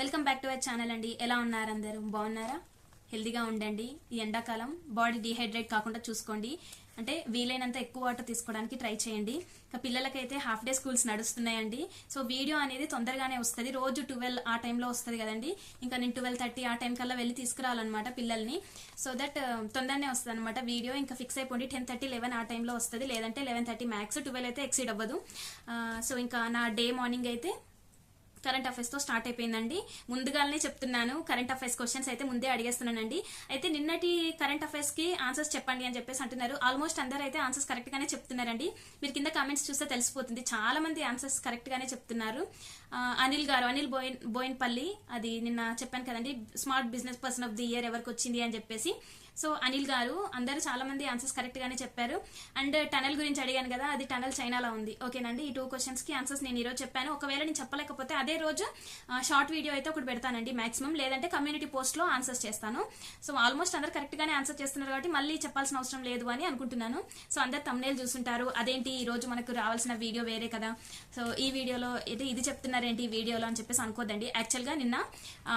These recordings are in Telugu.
Welcome back to our channel అండి. ఎలా ఉన్నారు అందరూ? బాగున్నారా? హెల్దీగా ఉండండి. ఈ ఎండాకాలం బాడీ డిహైడ్రేట్ కాకుండా చూసుకోండి. అంటే వీలైనంత ఎక్కువ వాటర్ తీసుకోవడానికి ట్రై చేయండి. ఇంకా పిల్లలకైతే హాఫ్ డే స్కూల్స్ నడుస్తున్నాయండి. సో వీడియో అనేది తొందరగానే వస్తుంది. రోజు ట్వెల్వ్ ఆ టైంలో వస్తుంది కదండి. ఇంకా నేను ట్వెల్వ్ థర్టీ ఆ టైం కల్లా వెళ్ళి తీసుకురావాలన్నమాట పిల్లల్ని. సో దట్ తొందరనే వస్తుంది అనమాట వీడియో. ఇంకా ఫిక్స్ అయిపోండి. టెన్ థర్టీ లెవెన్ ఆ టైంలో వస్తుంది. లేదంటే లెవెన్ థర్టీ మ్యాక్స్ ట్వెల్వ్ అయితే ఎక్సీడ్ అవ్వదు. సో ఇంకా నా డే మార్నింగ్ అయితే కరెంట్ అఫైర్స్తో స్టార్ట్ అయిపోయిందండి. ముందుగానే చెప్తున్నాను కరెంట్ అఫైర్స్ క్వశ్చన్స్ అయితే ముందే అడిగేస్తున్నానండి. అయితే నిన్నటి కరెంట్ అఫైర్స్కి ఆన్సర్స్ చెప్పండి అని చెప్పేసి అంటున్నారు. ఆల్మోస్ట్ అందరూ అయితే ఆన్సర్స్ కరెక్ట్ గానే చెప్తున్నారండి. మీరు కింద కామెంట్స్ చూస్తే తెలిసిపోతుంది. చాలా మంది ఆన్సర్స్ కరెక్ట్ గానే చెప్తున్నారు. అనిల్ గారు అనిల్ బోయిన్ బోయిన్పల్లి అది నిన్న చెప్పాను కదండి smart business person of the year ఎవరికి వచ్చింది అని చెప్పేసి. సో అనిల్ గారు అందరూ చాలా మంది ఆన్సర్స్ కరెక్ట్ గానే చెప్పారు. అండ్ టనల్ గురించి అడిగాను కదా అది టనల్ చైనాలో ఉంది. ఓకేనండి ఈ టూ క్వశ్చన్స్కి ఆన్సర్స్ నేను ఈరోజు చెప్పాను. ఒకవేళ నేను చెప్పలేకపోతే అదే రోజు షార్ట్ వీడియో అయితే ఒకటి పెడతానండి మాక్సిమం లేదంటే కమ్యూనిటీ పోస్ట్లో ఆన్సర్స్ చేస్తాను. సో ఆల్మోస్ట్ అందరు కరెక్ట్ గానే ఆన్సర్ చేస్తున్నారు కాబట్టి మళ్ళీ చెప్పాల్సిన అవసరం లేదు అని అనుకుంటున్నాను. సో అందరు తమ్నేలు చూసుంటారు. అదేంటి ఈ రోజు మనకు రావాల్సిన వీడియో వేరే కదా. సో ఈ వీడియోలో అయితే ఇది చెప్తున్నారేంటి ఈ వీడియోలో అని చెప్పేసి అనుకోదండి యాక్చువల్గా నిన్న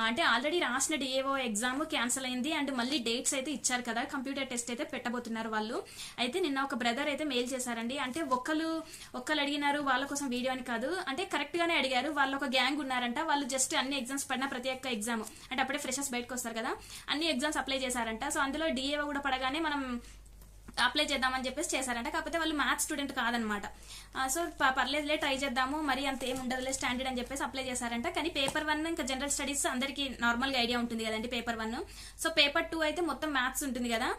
అంటే ఆల్రెడీ రాసిన డిఏఓ ఎగ్జామ్ క్యాన్సిల్ అయింది. అండ్ మళ్ళీ డేట్స్ అయితే ఇచ్చారు కదా కంప్యూటర్ టెస్ట్ అయితే పెట్టబోతున్నారు వాళ్ళు. అయితే నిన్న ఒక బ్రదర్ అయితే మెయిల్ చేశారండి. అంటే ఒక్కరు ఒక్కరు అడిగినారు వాళ్ళ కోసం వీడియో అని కాదు. అంటే కరెక్ట్ గానే అడిగారు. వాళ్ళు ఒక గ్యాంగ్ ఉన్నారంట. వాళ్ళు జస్ట్ అన్ని ఎగ్జామ్స్ పడిన ప్రతి ఒక్క ఎగ్జామ్ అంటే అప్పుడే ఫ్రెషర్స్ బయటకు వస్తారు కదా. అన్ని ఎగ్జామ్స్ అప్లై చేశారంట. సో అందులో డిఏఓ కూడా పడగానే మనం అప్లై చేద్దామని చెప్పేసి చేశారంట. కాకపోతే వాళ్ళు మ్యాథ్స్ స్టూడెంట్ కాదనమాట. సో పర్లేదులే ట్రై చేద్దాము. మరి అంత ఏం ఉండదులే స్టాండర్డ్ అని చెప్పేసి అప్లై చేశారంట. కానీ పేపర్ వన్ ఇంకా జనరల్ స్టడీస్ అందరికి నార్మల్గా ఐడియా ఉంటుంది కదండి paper one so paper two అయితే మొత్తం మ్యాథ్స్ ఉంటుంది కదా.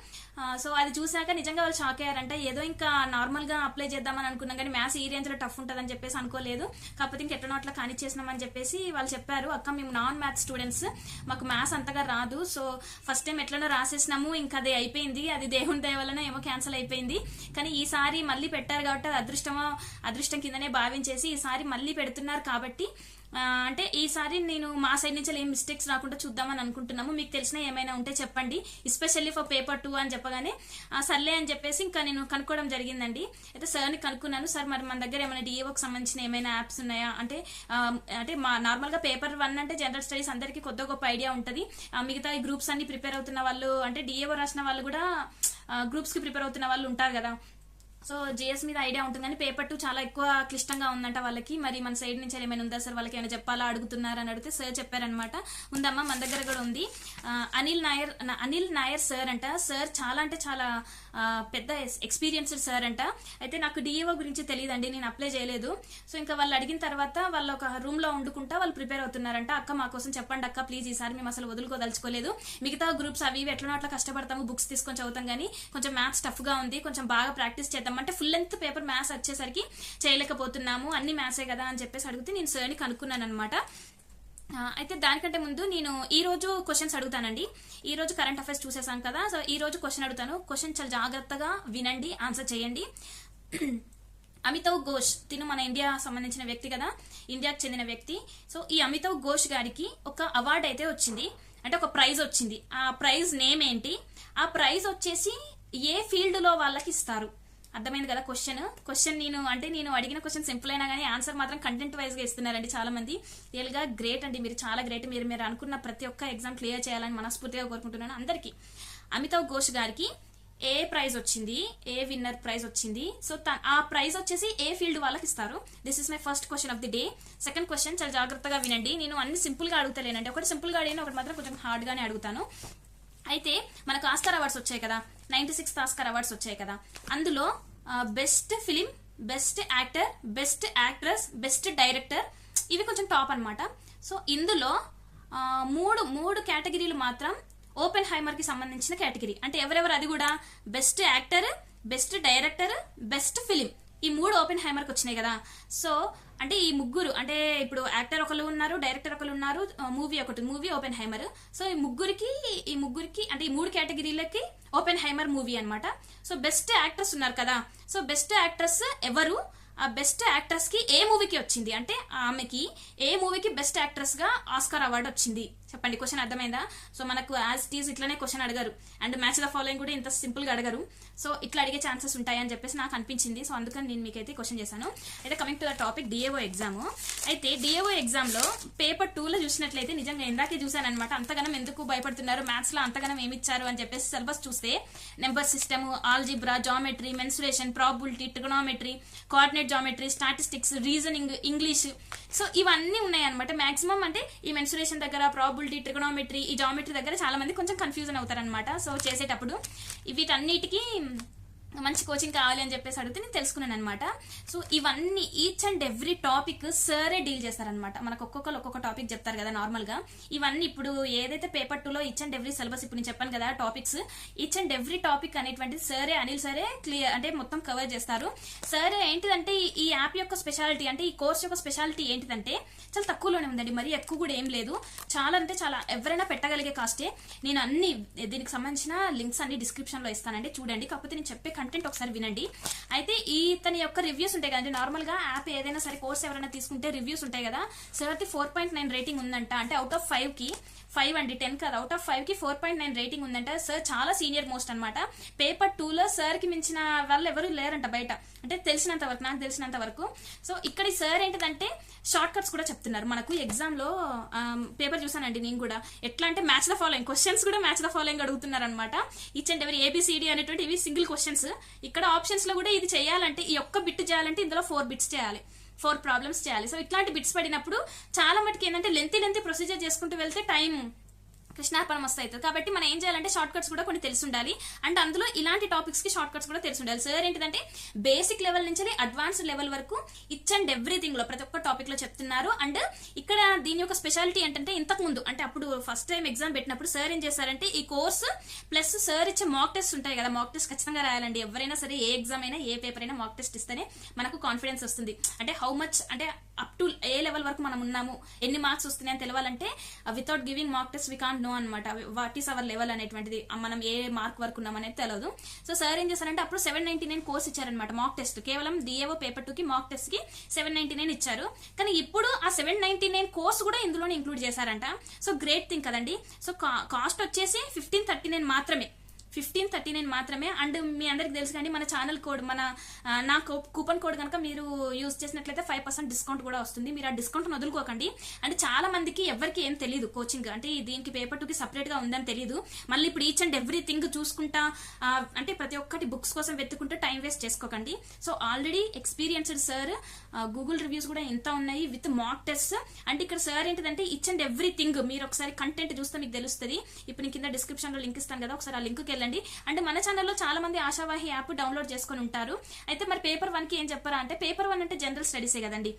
సో అది చూసాక నిజంగా వాళ్ళు షాక్ అయ్యారంట. ఏదో ఇంకా నార్మల్గా అప్లై చేద్దామని అనుకున్నాం కానీ మ్యాథ్స్ ఈ రేంజ్లో టఫ్ ఉంటుందని చెప్పేసి అనుకోలేదు. కాకపోతే ఇంకెట్లనో అట్లా కానిచ్చేసినామని చెప్పేసి వాళ్ళు చెప్పారు అక్క మేము నాన్ మ్యాథ్స్ స్టూడెంట్స్ మాకు మ్యాథ్స్ అంతగా రాదు. సో ఫస్ట్ టైం ఎట్లనో రాసేసినాము. ఇంకా అది అయిపోయింది. అది దేవుని దయ వలన ఏమో క్యాన్సిల్ అయిపోయింది. కానీ ఈసారి మళ్ళీ పెట్టారు కాబట్టి అది అదృష్టమో అదృష్టం కిందనే భావించేసి ఈసారి మళ్ళీ పెడుతున్నారు కాబట్టి అంటే ఈసారి నేను మా సైడ్ నుంచి ఏం మిస్టేక్స్ రాకుండా చూద్దామని అనుకుంటున్నాము. మీకు తెలిసిన ఏమైనా ఉంటే చెప్పండి. ఎస్పెషల్లీ ఫర్ పేపర్ టూ అని చెప్పగానే సర్లే అని చెప్పేసి ఇంకా నేను కనుక్కోవడం జరిగిందండి. అయితే సార్ని కనుక్కున్నాను. సార్ మరి మన దగ్గర ఏమైనా డిఏఓకి సంబంధించిన ఏమైనా యాప్స్ ఉన్నాయా? అంటే అంటే మా నార్మల్గా పేపర్ వన్ అంటే జనరల్ స్టడీస్ అందరికీ కొత్త గొప్ప ఐడియా ఉంటుంది. ఆ, మిగతా ఈ గ్రూప్స్ అన్ని ప్రిపేర్ అవుతున్న వాళ్ళు అంటే డిఏఓ రాసిన వాళ్ళు కూడా గ్రూప్స్కి ప్రిపేర్ అవుతున్న వాళ్ళు ఉంటారు కదా. సో జేఎస్ మీద ఐడియా ఉంటుంది కానీ పేపర్ టూ చాలా ఎక్కువ క్లిష్టంగా ఉందంట వాళ్ళకి. మరి మన సైడ్ నుంచి ఏమైనా ఉందా సార్? వాళ్ళకి ఏమైనా చెప్పాలా? అడుగుతున్నారు అని అడిగితే సార్ చెప్పారనమాట ఉందమ్మా మన దగ్గర కూడా ఉంది. అనిల్ నాయర్ అనిల్ నాయర్ సార్ అంట. సార్ చాలా అంటే చాలా పెద్ద ఎక్స్పీరియన్స్డ్ సార్ అంట. అయితే నాకు డిఏఓ గురించి తెలియదండి నేను అప్లై చేయలేదు. సో ఇంకా వాళ్ళు అడిగిన తర్వాత వాళ్ళు ఒక రూమ్లో వండుకుంటా వాళ్ళు ప్రిపేర్ అవుతున్నారంట. అక్క మా కోసం చెప్పండి అక్క ప్లీజ్ ఈసారి మేము అసలు వదులుకోదలుచుకోలేదు. మిగతా గ్రూప్స్ అవి ఇవి ఎట్లనో అట్లా కష్టపడతాము బుక్స్ తీసుకొని చదువుతాం కానీ కొంచెం మ్యాథ్స్ టఫ్గా ఉంది. కొంచెం బాగా ప్రాక్టీస్ చేద్దాం అంటే ఫుల్ లెంత్ పేపర్ మ్యాథ్స్ వచ్చేసరికి చేయలేకపోతున్నాము. అన్ని మ్యాథ్సే కదా అని చెప్పేసి అడిగితే నేను సర్ని కనుక్కున్నాను అనమాట అయితే దానికంటే ముందు నేను ఈ రోజు క్వశ్చన్స్ అడుగుతానండి. ఈ రోజు కరెంట్ అఫైర్స్ చూసేసాం కదా సో ఈ రోజు క్వశ్చన్ అడుగుతాను. క్వశ్చన్ చాలా జాగ్రత్తగా వినండి ఆన్సర్ చేయండి. అమితావ్ ఘోష్ తిను మన ఇండియా సంబంధించిన వ్యక్తి కదా ఇండియాకు చెందిన వ్యక్తి. సో ఈ అమితావ్ ఘోష్ గారికి ఒక అవార్డు అయితే వచ్చింది. అంటే ఒక ప్రైజ్ వచ్చింది. ఆ ప్రైజ్ నేమ్ ఏంటి? ఆ ప్రైజ్ వచ్చేసి ఏ ఫీల్డ్లో వాళ్ళకి ఇస్తారు? అర్థమైంది కదా క్వశ్చన్ క్వశ్చన్ నేను అంటే నేను అడిగిన క్వశ్చన్ సింపుల్ అయినా కానీ ఆన్సర్ మాత్రం కంటెంట్ వైజ్గా ఇస్తున్నారండి చాలా మంది రియల్గా గ్రేట్ అండి. మీరు చాలా గ్రేట్ మీరు మీరు అనుకున్న ప్రతి ఒక్క ఎగ్జామ్ క్లియర్ చేయాలని మనస్ఫూర్తిగా కోరుకుంటున్నాను అందరికీ. అమితావ్ ఘోష్ గారికి ఏ ప్రైజ్ వచ్చింది? ఏ విన్నర్ ప్రైజ్ వచ్చింది? సో ఆ ప్రైజ్ వచ్చేసి ఏ ఫీల్డ్ వాళ్ళకి ఇస్తారు? This is my first question of the day second question చాలా జాగ్రత్తగా వినండి. నేను అన్ని సింపుల్గా అడుగుతలేనండి. ఒకటి సింపుల్గా అడిగిన ఒకటి మాత్రం కొంచెం హార్డ్ గానే అడుగుతాను. అయితే మనకు ఆస్కార్ అవార్డ్స్ వచ్చాయి కదా. నైన్టీ సిక్స్త్ ఆస్కార్ అవార్డ్స్ వచ్చాయి కదా. అందులో best film best actor best actress best director ఇవి కొంచెం టాప్ అనమాట సో ఇందులో మూడు మూడు కేటగిరీలు మాత్రం ఓపెన్ హైమర్కి సంబంధించిన కేటగిరీ. అంటే ఎవరెవరు అది కూడా? Best actor best director best film ఈ మూడు ఓపెన్ హ్యామర్కి వచ్చినాయి కదా. సో అంటే ఈ ముగ్గురు అంటే ఇప్పుడు యాక్టర్ ఒకరు ఉన్నారు డైరెక్టర్ ఒకరు ఉన్నారు మూవీ ఒకటి మూవీ ఓపెన్ హైమర్ సో ఈ ముగ్గురికి ఈ ముగ్గురికి అంటే ఈ మూడు కేటగిరీలకి ఓపెన్ హైమర్ మూవీ అనమాట సో బెస్ట్ యాక్ట్రెస్ ఉన్నారు కదా. సో బెస్ట్ యాక్ట్రెస్ ఎవరు? ఆ బెస్ట్ యాక్ట్రెస్కి ఏ మూవీకి వచ్చింది? అంటే ఆమెకి ఏ మూవీకి బెస్ట్ యాక్ట్రెస్గా ఆస్కార్ అవార్డు వచ్చింది? చెప్పండి క్వశ్చన్ అర్థమైందా? సో మనకు యాజ్ టీజ్ ఇట్లానే క్వశ్చన్ అడగారు. అండ్ మ్యాచ్ ద ఫాలోయింగ్ కూడా ఇంత సింపుల్గా అడగరు. సో ఇట్లా అడిగే ఛాన్సెస్ ఉంటాయి అని చెప్పేసి నాకు అనిపించింది. సో అందుకని నేను మీకైతే క్వశ్చన్ చేశాను. అయితే coming to the topic DAO exam అయితే డిఏఓ ఎగ్జామ్లో పేపర్ టూ లో చూసినట్లయితే నిజంగా ఇందాకే చూసాను అనమాట అంతగానం ఎందుకు భయపడుతున్నారు? మ్యాథ్స్లో అంతగానం ఏమి ఇచ్చారు అని చెప్పేసి సిలబస్ చూస్తే number system algebra geometry mensuration probability trigonometry coordinate geometry statistics reasoning English so ఇవన్నీ ఉన్నాయి అనమాట మాక్సిమం అంటే ఈ మెన్సురేషన్ దగ్గర ప్రాబిలిటీ ట్రిగనోమెట్రీ ఈ జామెట్రీ దగ్గర చాలా మంది కొంచెం కన్ఫ్యూజన్ అవుతారనమాట సో చేసేటప్పుడు వీటన్నిటికీ మంచి కోచింగ్ కావాలి అని చెప్పేసి అడిగితే నేను తెలుసుకున్నాను అనమాట సో ఇవన్నీ ఈచ్ అండ్ ఎవ్రీ టాపిక్ సరే డీల్ చేస్తారనమాట మనకు ఒక్కొక్కరు ఒక్కొక్క టాపిక్ చెప్తారు కదా నార్మల్గా. ఇవన్నీ ఇప్పుడు ఏదైతే పేపర్ టూలో ఈచ్ అండ్ ఎవ్రీ సిలబస్ ఇప్పుడు నేను చెప్పాను కదా topics each and every topic అనేటువంటి సరే అనిల్ సరే క్లియర్ అంటే మొత్తం కవర్ చేస్తారు. సరే ఏంటిదంటే ఈ- ఈ యాప్ యొక్క స్పెషాలిటీ అంటే ఈ కోర్స్ యొక్క స్పెషాలిటీ ఏంటిదంటే చాలా తక్కువలోనే ఉందండి. మరి ఎక్కువ కూడా ఏం లేదు. చాలా అంటే చాలా ఎవరైనా పెట్టగలిగే కాస్టే నేను అన్ని దీనికి సంబంధించిన లింక్స్ అన్ని డిస్క్రిప్షన్లో ఇస్తానండి. చూడండి. కాకపోతే నేను చెప్పే కంటెంట్ ఒకసారి వినండి. అయితే ఈ తన యొక్క రివ్యూస్ ఉంటాయి కదండి. నార్మల్గా యాప్ ఏదైనా సరే కోర్స్ ఎవరైనా తీసుకుంటే రివ్యూస్ ఉంటాయి కదా. Seventy four point nine rating ఉందంట. అంటే అవుట్ ఆఫ్ ఫైవ్కి ఫైవ్ అండి టెన్ కాదు. అవుట్ ఆఫ్ ఫైవ్కి ఫోర్ పాయింట్ నైన్ రేటింగ్ ఉందంట. సార్ చాలా సీనియర్ మోస్ట్ అనమాట పేపర్ టూలో సార్కి మించిన వాళ్ళు ఎవరు లేరంట బయట. అంటే తెలిసినంత వరకు నాకు తెలిసినంత వరకు. సో ఇక్కడ సార్ ఏంటిదంటే షార్ట్ కట్స్ కూడా చెప్తున్నారు. మనకు ఎగ్జామ్లో పేపర్ చూసానండి నేను కూడా. ఎట్లా అంటే మ్యాచ్ ద ఫాలోయింగ్ క్వశ్చన్స్ కూడా మ్యాచ్ ద ఫాలోయింగ్ అడుగుతున్నారు అనమాట ఈచ్ అండ్ ఎవరి ఏబిసిడి అనేటువంటి ఇవి సింగిల్ క్వశ్చన్స్ ఇక్కడ ఆప్షన్స్లో కూడా ఇది చేయాలంటే ఈ ఒక్క బిట్ చేయాలంటే ఇందులో ఫోర్ బిట్స్ చేయాలి. ఫోర్ ప్రాబ్లమ్స్ చేయాలి. సో ఇట్లాంటి బిట్స్ పడినప్పుడు చాలా మటుకు ఏంటంటే లెంతీ లెంతీ ప్రొసీజర్ చేసుకుంటూ వెళ్తే టైం కృష్ణార్పణ మస్తు అవుతుంది కాబట్టి మనం ఏం చేయాలంటే షార్ట్ కట్స్ కూడా కొన్ని తెలిసి ఉండాలి అండ్ అందులో ఇలాంటి టాపిక్స్కి షార్ట్ కట్స్ కూడా తెలిసి ఉండాలి సార్ ఏంటిదంటే బేసిక్ లెవెల్ నుంచి అడ్వాన్స్ లెవెల్ వరకు ఇచ్ అండ్ ఎవ్రీథింగ్లో ప్రతి ఒక్క టాపిక్లో చెప్తున్నారు. అండ్ ఇక్కడ దీని యొక్క స్పెషాలిటీ ఏంటంటే ఇంతకు ముందు అంటే అప్పుడు ఫస్ట్ టైం ఎగ్జామ్ పెట్టినప్పుడు సార్ ఏం చేశారంటే ఈ కోర్సు ప్లస్ సార్ ఇచ్చే మాక్ టెస్ట్ ఉంటాయి కదా మాక్ టెస్ట్ ఖచ్చితంగా రాయాలండి. ఎవరైనా సరే ఏ ఎగ్జామ్ అయినా ఏ పేపర్ అయినా మాక్ టెస్ట్ ఇస్తేనే మనకు కాన్ఫిడెన్స్ వస్తుంది. అంటే హౌ మచ్ అంటే అప్ టు ఏ లెవెల్ వరకు మనం ఉన్నాము ఎన్ని మార్క్స్ వస్తున్నాయని తెలవాలంటే without giving mock test we can't know అనమాట వాట్ ఈస్ అవర్ లెవెల్ అనేటువంటిది మనం ఏ మార్క్ వరకు ఉన్నామనేది తెలియదు సో సార్ ఏం చేశారంటే అప్పుడు సెవెన్ నైన్టీ నైన్ కోర్స్ ఇచ్చారనమాట మాక్ టెస్ట్ కేవలం డిఏఓ పేపర్ టూ కి మాక్ టెస్ట్కి సెవెన్ నైన్టీ నైన్ ఇచ్చారు. కానీ ఇప్పుడు ఆ సెవెన్ నైన్టీ నైన్ కోర్స్ కూడా ఇందులోనే ఇంక్లూడ్ చేశారంట. సో గ్రేట్ థింగ్ కదండి. సో కాస్ట్ వచ్చేసి ఫిఫ్టీన్ థర్టీ నైన్ మాత్రమే. ఫిఫ్టీన్ థర్టీ నైన్ మాత్రమే. అండ్ మీ అందరికి తెలుసు కానీ మన ఛానల్ కోడ్ మన నా కూపన్ కోడ్ కనుక మీరు యూజ్ చేసినట్లయితే ఫైవ్ పర్సెంట్ డిస్కౌంట్ కూడా వస్తుంది. మీరు ఆ డిస్కౌంట్ వదులుకోకండి. అండ్ చాలా మందికి ఎవరికి ఏం తెలియదు కోచింగ్. అంటే దీనికి పేపర్ టూకి సపరేట్గా ఉందని తెలియదు మళ్ళీ ఇప్పుడు ఈచ్ అండ్ ఎవ్రీథింగ్ చూసుకుంటా అంటే ప్రతి ఒక్కటి బుక్స్ కోసం వెతుకుంటూ టైం వేస్ట్ చేసుకోకండి. So already experienced sir Google reviews కూడా ఎంత ఉన్నాయి విత్ మాక్ టెస్ట్ అంటే ఇక్కడ సార్ ఏంటిదంటే ఇచ్ అండ్ ఎవ్రీథింగ్ మీరు ఒకసారి కంటెంట్ చూస్తే మీకు తెలుస్తుంది. ఇప్పుడు నేను కింద డిస్క్రిప్షన్లో లింక్ ఇస్తాను కదా ఒకసారి ఆ లింక్కి వెళ్ళండి. చూడండి అంటే మన ఛానల్లో చాలా మంది ఆశావాహి యాప్ డౌన్లోడ్ చేసుకొని ఉంటారు. అయితే మరి పేపర్ వన్కి ఏం చెప్పారా అంటే పేపర్ వన్ అంటే జనరల్ స్టడీసే కదండి.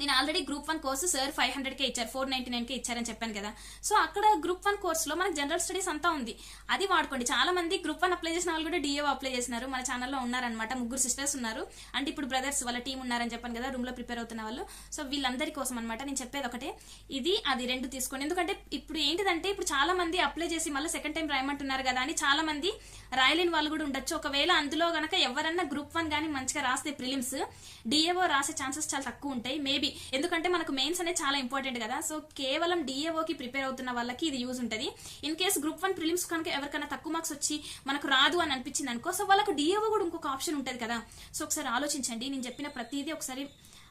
నేను already group one course sir five hundred కే ఇచ్చారు ఫోర్ నైన్టీ నైన్ కే ఇచ్చారని చెప్పాను కదా. సో అక్కడ గ్రూప్ వన్ కోర్సులో మనకి జనరల్ స్టడీస్ అంతా ఉంది. అది వాడుకోండి. చాలా మంది గ్రూప్ వన్ అప్లై చేసిన వాళ్ళు కూడా డిఏ అప్లై చేసినారు. మన ఛానల్లో ఉన్నారనమాట ముగ్గురు సిస్టర్స్ ఉన్నారు. అంటే ఇప్పుడు బ్రదర్స్ వాళ్ళ టీం ఉన్నారని చెప్పాను కదా రూమ్లో ప్రిపేర్ అవుతున్న వాళ్ళు. సో వీళ్ళందరి కోసం అనమాట నేను చెప్పేది ఒకటే. ఇది అది రెండు తీసుకోండి. ఎందుకంటే ఇప్పుడు ఏంటిదంటే ఇప్పుడు చాలా మంది అప్లై చేసి మళ్ళీ సెకండ్ టైం రాయమంటున్నారు కదా అని చాలా మంది రాయలేని వాళ్ళు కూడా ఉండొచ్చు. ఒకవేళ అందులో గనక ఎవరన్నా గ్రూప్ వన్ కానీ మంచిగా రాస్తే ప్రిలిమ్స్ డిఏఓ రాసే ఛాన్సెస్ చాలా తక్కువ ఉంటాయి. మేబీ ఎందుకంటే మనకు మెయిన్స్ అనేది చాలా ఇంపార్టెంట్ కదా. సో కేవలం డిఏఓకి ప్రిపేర్ అవుతున్న వాళ్ళకి ఇది యూజ్ ఉంటుంది. In case group one prelims కనుక ఎవరికైనా తక్కువ మార్క్స్ వచ్చి మనకు రాదు అని అనిపించింది అనుకో సో వాళ్ళకు డిఏఓ కూడా ఇంకొక ఆప్షన్ ఉంటుంది కదా. సో ఒకసారి ఆలోచించండి. నేను చెప్పిన ప్రతిదీ ఒకసారి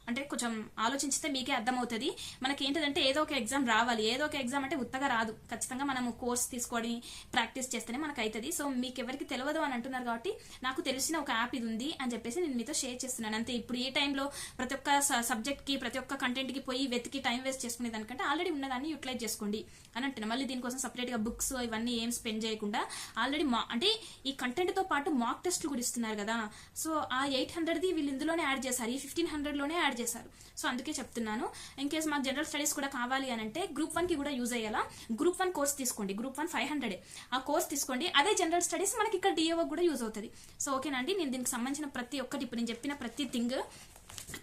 అంటే కొంచెం ఆలోచించితే మీకే అర్థమవుతుంది. మనకి ఏంటంటే ఏదో ఒక ఎగ్జామ్ రావాలి. ఏదో ఒక ఎగ్జామ్ అంటే ఉత్తగా రాదు. ఖచ్చితంగా మనము కోర్స్ తీసుకొని ప్రాక్టీస్ చేస్తేనే మనకు అవుతుంది సో మీకు ఎవరికి తెలియదు అని అంటున్నారు కాబట్టి నాకు తెలిసిన ఒక యాప్ ఇది ఉంది అని చెప్పేసి నేను మీతో షేర్ చేస్తున్నాను. అంతే ఇప్పుడు ఈ టైంలో ప్రతి ఒక్క సబ్జెక్ట్కి ప్రతి ఒక్క కంటెంట్కి పోయి వెతికి టైం వేస్ట్ చేసుకునే దానికంటే ఆల్రెడీ ఉన్నదాన్ని యూటిలైజ్ చేసుకోండి అని అంటున్నా. మళ్ళీ దీనికోసం సపరేట్గా బుక్స్ ఇవన్నీ ఏం స్పెండ్ చేయకుండా ఆల్రెడీ మా అంటే ఈ కంటెంట్తో పాటు మాక్ టెస్ట్లు కూడా ఇస్తున్నారు కదా. సో ఆ ఎయిట్ హండ్రెడ్ది వీళ్ళు ఇందులోనే యాడ్ చేశారు. ఈ ఫిఫ్టీన్ హండ్రెడ్లోనే యాడ్ చేశారు. సో అందుకే చెప్తున్నాను. ఇన్ కేస్ మాకు జనరల్ స్టడీస్ కూడా కావాలి అని అంటే గ్రూప్ వన్కి కూడా యూజ్ అయ్యేలా గ్రూప్ వన్ కోర్స్ తీసుకోండి. గ్రూప్ వన్ ఫైవ్ హండ్రెడ్ ఆ కోర్స్ తీసుకోండి. అదే జనరల్ స్టడీస్ మనకి ఇక్కడ డిఏఓ కూడా యూజ్ అవుతుంది. సో ఓకేనండి నేను దీనికి సంబంధించిన ప్రతి ఒక్కటి ఇప్పుడు నేను చెప్పిన ప్రతి థింగ్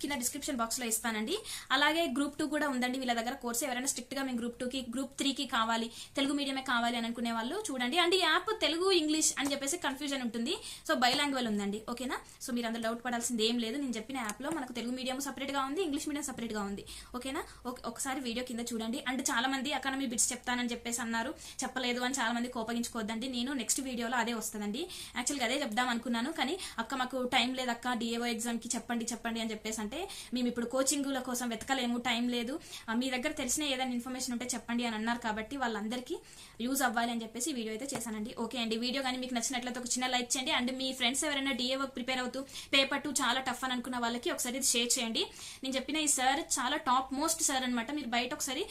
కింద డిస్క్రిప్షన్ బాక్స్లో ఇస్తానండి. అలాగే గ్రూప్ టూ కూడా ఉందండి. వీళ్ళ దగ్గర కోర్స్ ఎవరైనా స్ట్రిక్ట్గా మేము గ్రూప్ టూ కి గ్రూప్ త్రీ కి కావాలి తెలుగు మీడియమే కావాలి అని అనుకునే వాళ్ళు చూడండి. అండ్ ఈ యాప్ తెలుగు ఇంగ్లీష్ అని చెప్పేసి కన్ఫ్యూజన్ ఉంటుంది. సో బైలాంగ్వల్ ఉందండి. ఓకేనా సో మీరు అందరూ డౌట్ పడాల్సింది ఏం లేదు. నేను చెప్పిన యాప్లో మనకు తెలుగు మీడియం సపరేట్గా ఉంది ఇంగ్లీష్ మీడియం సపరేట్గా ఉంది. ఓకేనా ఒకసారి వీడియో కింద చూడండి. అండ్ చాలా మంది అకాడమీ బిట్స్ చెప్తానని చెప్పేసి అన్నారు. చెప్పలేదు అని చాలా మంది కోపగించుకోవద్దండి. నేను నెక్స్ట్ వీడియోలో అదే వస్తుందండి. యాక్చువల్గా అదే చెప్దాం అనుకున్నాను. కానీ అక్క మాకు టైం లేదు అక్క. డిఏఓ ఎగ్జామ్కి చెప్పండి చెప్పండి అని చెప్పి చెప్పేసి అంటే మేము ఇప్పుడు కోచింగ్ల కోసం వెతకలేము టైం లేదు. మీ దగ్గర తెలిసిన ఏదైనా ఇన్ఫర్మేషన్ ఉంటే చెప్పండి అని అన్నారు కాబట్టి వాళ్ళందరికీ యూజ్ అవ్వాలి అని చెప్పేసి వీడియో అయితే చేశానండి. ఓకే అండి వీడియో కానీ మీకు నచ్చినట్లయితే ఒక చిన్న లైక్ చేయండి. అండ్ మీ ఫ్రెండ్స్ ఎవరైనా డిఏ వర్క్ ప్రిపేర్ అవుతూ పేపర్ టూ చాలా టఫ్ అని అనుకున్న వాళ్ళకి ఒకసారి ఇది షేర్ చేయండి. నేను చెప్పిన ఈ సార్ చాలా టాప్ మోస్ట్ సార్ అనమాట మీరు బయట ఒకసారి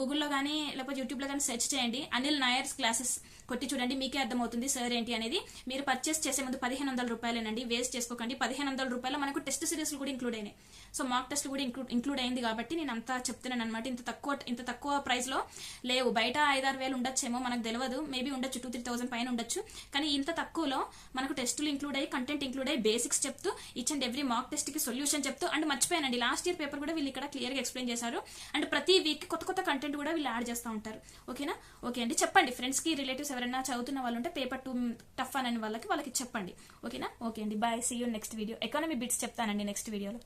గూగుల్లో కానీ లేకపోతే యూట్యూబ్లో కానీ సెర్చ్ చేయండి. అనిల్ నాయర్స్ క్లాసెస్ కొట్టి చూడండి మీకే అర్థమవుతుంది సార్ ఏంటి అనేది. మీరు పర్చేస్ చేసే ముందు పదిహేను వందల రూపాయలేనండి. వేస్ట్ చేసుకోకండి. పదిహేను వందల రూపాయలు మనకు టెస్ట్ సిరీస్ కూడా ఇంక్లూడ్ అయినాయి సో మాక్ టెస్ట్ కూడా ఇంక్లూడ్ ఇంక్లూడ్ అయింది కాబట్టి నేను అంతా చెప్తున్నాను అనమాట ఇంత తక్కువ ఇంత తక్కువ ప్రైస్లో లేవు. బయట ఐదారు వేలు ఉండొచ్చేమో మనకు తెలియదు మేబీ ఉండొచ్చు టూ త్రీ థౌసండ్ పైన ఉండొచ్చు. కానీ ఇంత తక్కువలో మనకు టెస్టులు ఇంక్లూడ్ అయ్యి కంటెంట్ ఇంక్లూడ్ అయ్యి బేసిక్స్ చెప్తూ ఈచ్ అండ్ ఎవ్రీ మాక్ టెస్ట్కి సొల్యూషన్ చెప్తూ అండ్ మర్చిపోయానండి. లాస్ట్ ఇయర్ పేపర్ కూడా వీళ్ళు ఇక్కడ క్లియర్గా ఎక్స్ప్లెయిన్ చేశారు. అండ్ ప్రతి వీక్ కొత్త కొత్త కంటెంట్ కూడా వీళ్ళు యాడ్ చేస్తూ ఉంటారు. ఓకేనా? ఓకే అండి. చెప్పండి. ఫ్రెండ్స్కి రిలేటివ్స్ ఎవరైనా చదువుతున్న వాళ్ళు ఉంటే పేపర్ టూ టఫ్ అని వాళ్ళకి వాళ్ళకి చెప్పండి. ఓకేనా? ఓకే అండి. Bye see you next video economy bits చెప్తానండి నెక్స్ట్ వీడియోలో